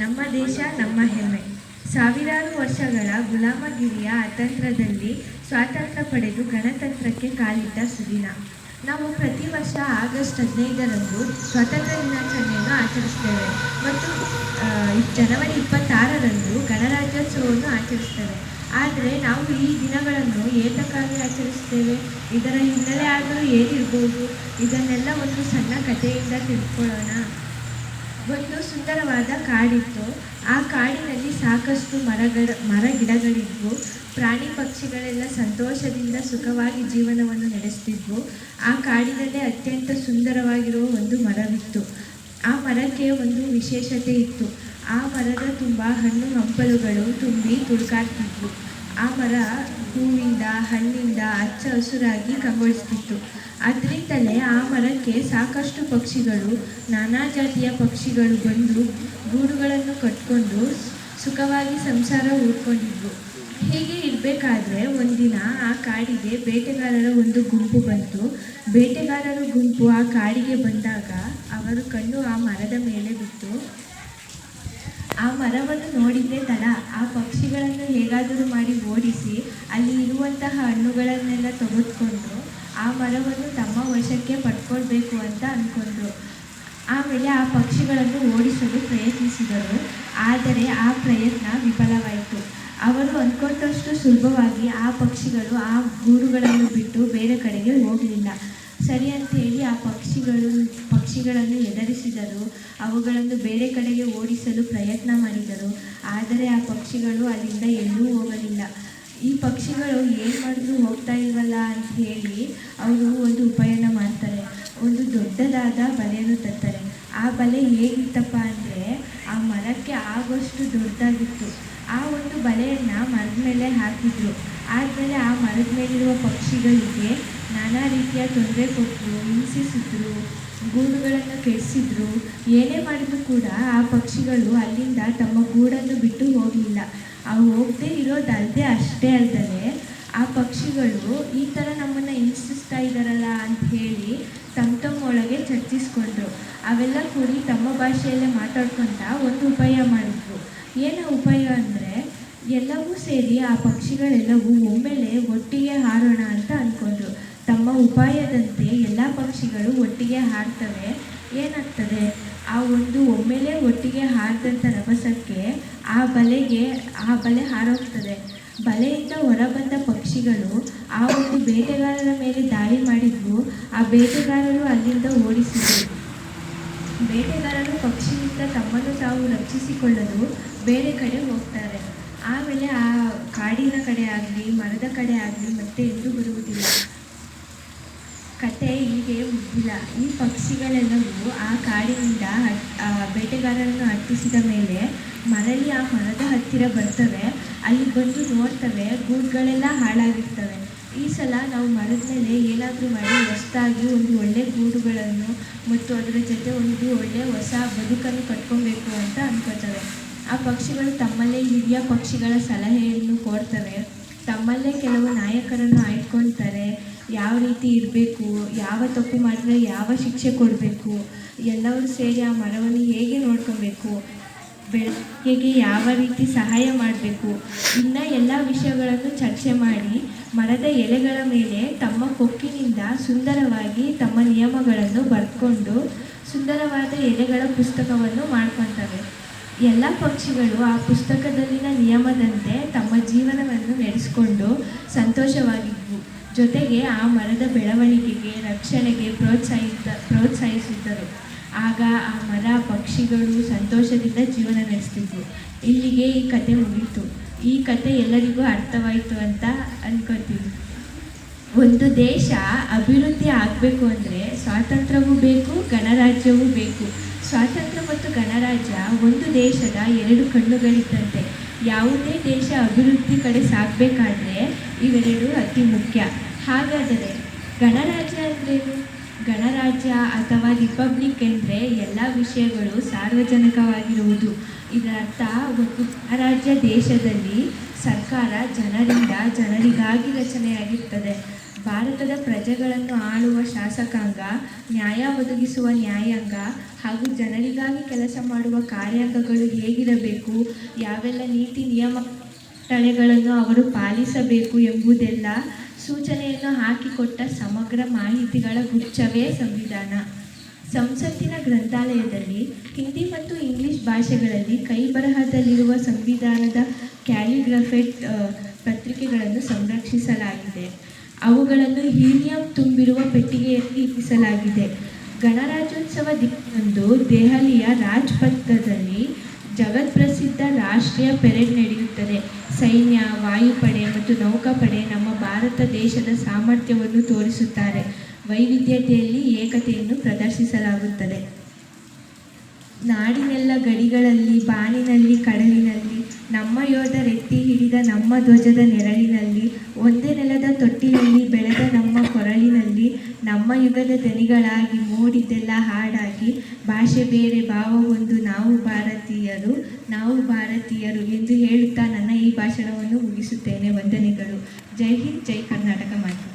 ನಮ್ಮ ದೇಶ, ನಮ್ಮ ಹೆಮ್ಮೆ. ಸಾವಿರಾರು ವರ್ಷಗಳ ಗುಲಾಮಗಿರಿಯ ಅತಂತ್ರದಲ್ಲಿ ಸ್ವಾತಂತ್ರ್ಯ ಪಡೆದು ಗಣತಂತ್ರಕ್ಕೆ ಕಾಲಿಟ್ಟ ಸುದಿನ. ನಾವು ಪ್ರತಿ ವರ್ಷ ಆಗಸ್ಟ್ ಹದಿನೈದರಂದು ಸ್ವಾತಂತ್ರ್ಯ ದಿನಾಚರಣೆಯನ್ನು ಆಚರಿಸ್ತೇವೆ ಮತ್ತು ಜನವರಿ ಇಪ್ಪತ್ತಾರರಂದು ಗಣರಾಜ್ಯೋತ್ಸವವನ್ನು ಆಚರಿಸ್ತೇವೆ. ಆದರೆ ನಾವು ಈ ದಿನಗಳನ್ನು ಏತಕ್ಕಾಗಿ ಆಚರಿಸ್ತೇವೆ? ಇದರ ಹಿನ್ನೆಲೆ ಆದರೂ ಏನಿರ್ಬೋದು? ಇದನ್ನೆಲ್ಲ ಒಂದು ಸಣ್ಣ ಕಥೆಯಿಂದ ತಿಳ್ಕೊಳ್ಳೋಣ. ಒಂದು ಸುಂದರವಾದ ಕಾಡಿತ್ತು. ಆ ಕಾಡಿನಲ್ಲಿ ಸಾಕಷ್ಟು ಮರಗಳ, ಮರ ಗಿಡಗಳಿದ್ವು. ಪ್ರಾಣಿ ಪಕ್ಷಿಗಳೆಲ್ಲ ಸಂತೋಷದಿಂದ ಸುಖವಾಗಿ ಜೀವನವನ್ನು ನಡೆಸ್ತಿದ್ವು. ಆ ಕಾಡಿನಲ್ಲೇ ಅತ್ಯಂತ ಸುಂದರವಾಗಿರುವ ಒಂದು ಮರವಿತ್ತು. ಆ ಮರಕ್ಕೆ ಒಂದು ವಿಶೇಷತೆ ಇತ್ತು. ಆ ಮರದ ತುಂಬ ಹಣ್ಣು, ಹಂಪಲುಗಳು ತುಂಬಿ ತುಳುಕಾಡ್ತಿದ್ವು. ಆ ಮರ ಹೂವಿಂದ, ಹಣ್ಣಿಂದ ಹಚ್ಚ ಹಸುರಾಗಿ ಕಂಗೊಳಿಸ್ತಿತ್ತು ಅದರಿಂದಲೇ ಆ ಮರಕ್ಕೆ ಸಾಕಷ್ಟು ಪಕ್ಷಿಗಳು, ನಾನಾ ಜಾತಿಯ ಪಕ್ಷಿಗಳು ಬಂದು ಗೂಡುಗಳನ್ನು ಕಟ್ಕೊಂಡು ಸುಖವಾಗಿ ಸಂಸಾರ ಹೂಡ್ಕೊಂಡಿದ್ವು ಹೀಗೆ ಇರಬೇಕಾದ್ರೆ ಒಂದಿನ ಆ ಕಾಡಿಗೆ ಬೇಟೆಗಾರರ ಒಂದು ಗುಂಪು ಬಂತು. ಬೇಟೆಗಾರರ ಗುಂಪು ಆ ಕಾಡಿಗೆ ಬಂದಾಗ ಅವರು ಕಣ್ಣು ಆ ಮರದ ಮೇಲೆ ಬಿತ್ತು. ಆ ಮರವನ್ನು ನೋಡಿದ್ದೇ ತಡ. ಆ ಪಕ್ಷಿಗಳನ್ನು ಹೇಗಾದರೂ ಮಾಡಿ ಓಡಿಸಿ ಅಲ್ಲಿ ಇರುವಂತಹ ಹಣ್ಣುಗಳನ್ನೆಲ್ಲ ತೆಗೆದುಕೊಂಡು ಆ ಮರವನ್ನು ತಮ್ಮ ವಶಕ್ಕೆ ಪಡ್ಕೊಳ್ಬೇಕು ಅಂತ ಅಂದ್ಕೊಂಡ್ರು ಆಮೇಲೆ ಆ ಪಕ್ಷಿಗಳನ್ನು ಓಡಿಸಲು ಪ್ರಯತ್ನಿಸಿದರು. ಆದರೆ ಆ ಪ್ರಯತ್ನ ವಿಫಲವಾಯಿತು. ಅವರು ಅಂದ್ಕೊಂಡಷ್ಟು ಸುಲಭವಾಗಿ ಆ ಪಕ್ಷಿಗಳು ಆ ಗೂಡುಗಳನ್ನು ಬಿಟ್ಟು ಬೇರೆ ಕಡೆಗೆ ಹೋಗಲಿಲ್ಲ. ಸರಿ ಅಂತ ಹೇಳಿ ಆ ಪಕ್ಷಿಗಳು, ಪಕ್ಷಿಗಳನ್ನು ಎದುರಿಸಿದರು ಅವುಗಳನ್ನು ಬೇರೆ ಕಡೆಗೆ ಓಡಿಸಲು ಪ್ರಯತ್ನ ಮಾಡಿದರು. ಆದರೆ ಆ ಪಕ್ಷಿಗಳು ಅಲ್ಲಿಂದ ಎಲ್ಲೂ ಹೋಗಲಿಲ್ಲ. ಈ ಪಕ್ಷಿಗಳು ಏನು ಮಾಡಿದ್ರು ಹೋಗ್ತಾ ಇಲ್ವಲ್ಲ ಅಂತ ಹೇಳಿ ಅವರು ಒಂದು ಉಪಾಯನ ಮಾಡ್ತಾರೆ. ಒಂದು ದೊಡ್ಡದಾದ ಬಲೆಯನ್ನು ತರ್ತಾರೆ. ಆ ಬಲೆ ಹೇಗಿತ್ತಪ್ಪ ಅಂದರೆ ಆ ಮರಕ್ಕೆ ಆಗೋಷ್ಟು ದೊಡ್ಡದಾಗಿತ್ತು. ಆ ಒಂದು ಬಲೆಯನ್ನು ಮರದ ಮೇಲೆ ಹಾಕಿದ್ರು. ಆದಮೇಲೆ ಆ ಮರದ ಮೇಲಿರುವ ಪಕ್ಷಿಗಳಿಗೆ ನಾನಾ ರೀತಿಯ ತೊಂದರೆ ಕೊಟ್ಟರು ಹಿಂಸಿಸಿದ್ರು, ಗೂಡುಗಳನ್ನು ಕೆಡಿಸಿದ್ರು ಏನೇ ಮಾಡಿದ್ರು ಕೂಡ ಆ ಪಕ್ಷಿಗಳು ಅಲ್ಲಿಂದ ತಮ್ಮ ಗೂಡನ್ನು ಬಿಟ್ಟು ಹೋಗಲಿಲ್ಲ. ಅವು ಹೋಗದೆ ಇರೋದಲ್ಲದೆ ಅಷ್ಟೇ ಅಲ್ಲದೆ ಆ ಪಕ್ಷಿಗಳು ಈ ಥರ ನಮ್ಮನ್ನು ಹಿಂಸಿಸ್ತಾ ಇದ್ದಾರಲ್ಲ ಅಂತ ಹೇಳಿ ತಮ್ಮ ತಮ್ಮೊಳಗೆ ಚರ್ಚಿಸ್ಕೊಂಡ್ರು. ಅವೆಲ್ಲ ಕೂಡಿ ತಮ್ಮ ಭಾಷೆಯಲ್ಲೇ ಮಾತಾಡ್ಕೊತ ಒಂದು ಉಪಾಯ ಮಾಡಿದ್ರು. ಏನು ಉಪಾಯ ಅಂದರೆ, ಎಲ್ಲವೂ ಸೇರಿ ಆ ಪಕ್ಷಿಗಳೆಲ್ಲವೂ ಒಮ್ಮೆಲೆ ಒಟ್ಟಿಗೆ ಹಾರೋಣ ಅಂತ ಅಂದ್ಕೊಂಡ್ರು ತಮ್ಮ ಉಪಾಯದಂತೆ ಎಲ್ಲ ಪಕ್ಷಿಗಳು ಒಟ್ಟಿಗೆ ಹಾರ್ತವೆ ಏನಾಗ್ತದೆ? ಆ ಒಂದು ಒಮ್ಮೆಲೆ ಒಟ್ಟಿಗೆ ಹಾರಿದಂಥ ರಭಸಕ್ಕೆ ಆ ಬಲೆಗೆ, ಆ ಬಲೆ ಹಾರೋಗ್ತದೆ. ಬಲೆಯಿಂದ ಹೊರಬಂದ ಪಕ್ಷಿಗಳು ಆ ಒಂದು ಬೇಟೆಗಾರರ ಮೇಲೆ ದಾಳಿ ಮಾಡಿದ್ವು ಆ ಬೇಟೆಗಾರರು ಅಲ್ಲಿಂದ ಓಡಿಸಿದರು. ಬೇಟೆಗಾರರು ಪಕ್ಷಿಯಿಂದ ತಮ್ಮನ್ನು ತಾವು ರಕ್ಷಿಸಿಕೊಳ್ಳಲು ಬೇರೆ ಕಡೆ ಹೋಗ್ತಾರೆ. ಆಮೇಲೆ ಆ ಕಾಡಿನ ಕಡೆ ಆಗಲಿ, ಮರದ ಕಡೆ ಆಗಲಿ ಮತ್ತೆ ಎಂದೂ ಬರುವುದಿಲ್ಲ. ಕತೆ ಹೀಗೆ ಉದ್ದಿಲ್ಲ ಈ ಪಕ್ಷಿಗಳೆಲ್ಲವೂ ಆ ಕಾಡಿನಿಂದ ಬೇಟೆಗಾರರನ್ನು ಹತ್ತಿಸಿದ ಮೇಲೆ ಮರಳಿ ಆ ಮರದ ಹತ್ತಿರ ಬರ್ತವೆ. ಅಲ್ಲಿ ಬಂದು ನೋಡ್ತವೆ, ಗೂಡುಗಳೆಲ್ಲ ಹಾಳಾಗಿರ್ತವೆ. ಈ ಸಲ ನಾವು ಮರದ ಮೇಲೆ ಏನಾದರೂ ಮಾಡಿ ಹೊಸದಾಗಿ ಒಂದು ಒಳ್ಳೆ ಗೂಡುಗಳನ್ನು ಮತ್ತು ಅದರ ಜೊತೆ ಒಂದು ಒಳ್ಳೆ ಹೊಸ ಬದುಕನ್ನು ಕಟ್ಕೊಬೇಕು ಅಂತ ಅನ್ಕೋತವೆ. ಆ ಪಕ್ಷಿಗಳು ತಮ್ಮಲ್ಲೇ ಹಿರಿಯ ಪಕ್ಷಿಗಳ ಸಲಹೆಯನ್ನು ಕೋರ್ತವೆ ತಮ್ಮಲ್ಲೇ ಕೆಲವು ನಾಯಕರನ್ನು ಆಯ್ಕೊಳ್ತಾರೆ ಯಾವ ರೀತಿ ಇರಬೇಕು, ಯಾವ ತಪ್ಪು ಮಾಡಿದ್ರೆ ಯಾವ ಶಿಕ್ಷೆ ಕೊಡಬೇಕು, ಎಲ್ಲರೂ ಸೇರಿ ಆ ಮರವನ್ನು ಹೇಗೆ ನೋಡ್ಕೊಬೇಕು ಹೇಗೆ ಯಾವ ರೀತಿ ಸಹಾಯ ಮಾಡಬೇಕು, ಇನ್ನು ಎಲ್ಲ ವಿಷಯಗಳನ್ನು ಚರ್ಚೆ ಮಾಡಿ ಮರದ ಎಲೆಗಳ ಮೇಲೆ ತಮ್ಮ ಕೊಕ್ಕಿನಿಂದ ಸುಂದರವಾಗಿ ತಮ್ಮ ನಿಯಮಗಳನ್ನು ಬರ್ಕೊಂಡು ಸುಂದರವಾದ ಎಲೆಗಳ ಪುಸ್ತಕವನ್ನು ಮಾಡ್ಕೊತವೆ. ಎಲ್ಲ ಪಕ್ಷಿಗಳು ಆ ಪುಸ್ತಕದಲ್ಲಿನ ನಿಯಮದಂತೆ ತಮ್ಮ ಜೀವನವನ್ನು ನಡೆಸಿಕೊಂಡು ಸಂತೋಷವಾಗಿದ್ವು. ಜೊತೆಗೆ ಆ ಮರದ ಬೆಳವಣಿಗೆಗೆ, ರಕ್ಷಣೆಗೆ ಪ್ರೋತ್ಸಾಹಿತ, ಪ್ರೋತ್ಸಾಹಿಸಿದ್ದರು. ಆಗ ಆ ಮರ ಪಕ್ಷಿಗಳು ಸಂತೋಷದಿಂದ ಜೀವನ ನಡೆಸ್ತಿದ್ವು. ಇಲ್ಲಿಗೆ ಈ ಕತೆ ಮುಗೀತು. ಈ ಕತೆ ಎಲ್ಲರಿಗೂ ಅರ್ಥವಾಯಿತು ಅಂತ ಅನ್ಕೋತೀವಿ. ಒಂದು ದೇಶ ಅಭಿವೃದ್ಧಿ ಆಗಬೇಕು ಅಂದರೆ ಸ್ವಾತಂತ್ರ್ಯವೂ ಬೇಕು, ಗಣರಾಜ್ಯವೂ ಬೇಕು. ಸ್ವಾತಂತ್ರ್ಯ ಮತ್ತು ಗಣರಾಜ್ಯ ಒಂದು ದೇಶದ ಎರಡು ಕಣ್ಣುಗಳಿದ್ದಂತೆ. ಯಾವುದೇ ದೇಶ ಅಭಿವೃದ್ಧಿ ಕಡೆ ಸಾಗಬೇಕಾದ್ರೆ ಇವೆರಡು ಅತಿ ಮುಖ್ಯ. ಹಾಗಾದರೆ ಗಣರಾಜ್ಯ ಅಂದ್ರೇನು ಗಣರಾಜ್ಯ ಅಥವಾ ರಿಪಬ್ಲಿಕ್ ಎಂದರೆ ಎಲ್ಲ ವಿಷಯಗಳು ಸಾರ್ವಜನಿಕವಾಗಿರುವುದು. ಇದರರ್ಥ ಒಂದು ಗಣರಾಜ್ಯ ದೇಶದಲ್ಲಿ ಸರ್ಕಾರ ಜನರಿಂದ ಜನರಿಗಾಗಿ ರಚನೆಯಾಗಿರ್ತದೆ. ಭಾರತದ ಪ್ರಜೆಗಳನ್ನು ಆಳುವ ಶಾಸಕಾಂಗ, ನ್ಯಾಯ ಒದಗಿಸುವ ನ್ಯಾಯಾಂಗ ಹಾಗೂ ಜನರಿಗಾಗಿ ಕೆಲಸ ಮಾಡುವ ಕಾರ್ಯಾಂಗಗಳು ಹೇಗಿರಬೇಕು? ಯಾವೆಲ್ಲ ನೀತಿ ನಿಯಮ ತಳೆಗಳನ್ನು ಅವರು ಪಾಲಿಸಬೇಕು ಎಂಬುದೆಲ್ಲ ಸೂಚನೆಯನ್ನು ಹಾಕಿಕೊಟ್ಟ ಸಮಗ್ರ ಮಾಹಿತಿಗಳ ಗುಚ್ಛವೇ ಸಂವಿಧಾನ. ಸಂಸತ್ತಿನ ಗ್ರಂಥಾಲಯದಲ್ಲಿ ಹಿಂದಿ ಮತ್ತು ಇಂಗ್ಲಿಷ್ ಭಾಷೆಗಳಲ್ಲಿ ಕೈ ಬರಹದಲ್ಲಿರುವ ಸಂವಿಧಾನದ ಕ್ಯಾಲಿಗ್ರಫೆಟ್ ಪತ್ರಿಕೆಗಳನ್ನು ಸಂರಕ್ಷಿಸಲಾಗಿದೆ. ಅವುಗಳನ್ನು ಹೀಲಿಯಂ ತುಂಬಿರುವ ಪೆಟ್ಟಿಗೆಯಲ್ಲಿ ಇರಿಸಲಾಗಿದೆ. ಗಣರಾಜ್ಯೋತ್ಸವ ದಿನದಂದು ದೆಹಲಿಯ ರಾಜ್ಪಥದಲ್ಲಿ ಜಗತ್ಪ್ರಸಿದ್ಧ ರಾಷ್ಟ್ರೀಯ ಪೆರೇಡ್ ನಡೆಯುತ್ತದೆ. ಸೈನ್ಯ, ವಾಯುಪಡೆ ಮತ್ತು ನೌಕಾಪಡೆ ನಮ್ಮ ಭಾರತ ದೇಶದ ಸಾಮರ್ಥ್ಯವನ್ನು ತೋರಿಸುತ್ತಾರೆ. ವೈವಿಧ್ಯತೆಯಲ್ಲಿ ಏಕತೆಯನ್ನು ಪ್ರದರ್ಶಿಸಲಾಗುತ್ತದೆ. ನಾಡಿನೆಲ್ಲ ಗಡಿಗಳಲ್ಲಿ, ಬಾನಿನಲ್ಲಿ, ಕಡಲಿನಲ್ಲಿ, ನಮ್ಮ ಯೋಧರೆತ್ತಿ ಹಿಡಿದ ನಮ್ಮ ಧ್ವಜದ ನೆರಳಿನಲ್ಲಿ, ಒಂದೇ ನೆಲದ ತೊಟ್ಟಿಲಲ್ಲಿ ಬೆಳೆದ ನಮ್ಮ ಯುಗದ ದನಿಗಳಾಗಿ ಮೂಡಿದ್ದೆಲ್ಲ ಹಾಡಾಗಿ ಭಾಷೆ ಬೇರೆ ಭಾವ ಒಂದು ನಾವು ಭಾರತೀಯರು ನಾವು ಭಾರತೀಯರು ಎಂದು ಹೇಳುತ್ತಾ ನನ್ನ ಈ ಭಾಷಣವನ್ನು ಮುಗಿಸುತ್ತೇನೆ. ವಂದನೆಗಳು. ಜೈ ಹಿಂದ್, ಜೈ ಕರ್ನಾಟಕ ಮಾತೆ.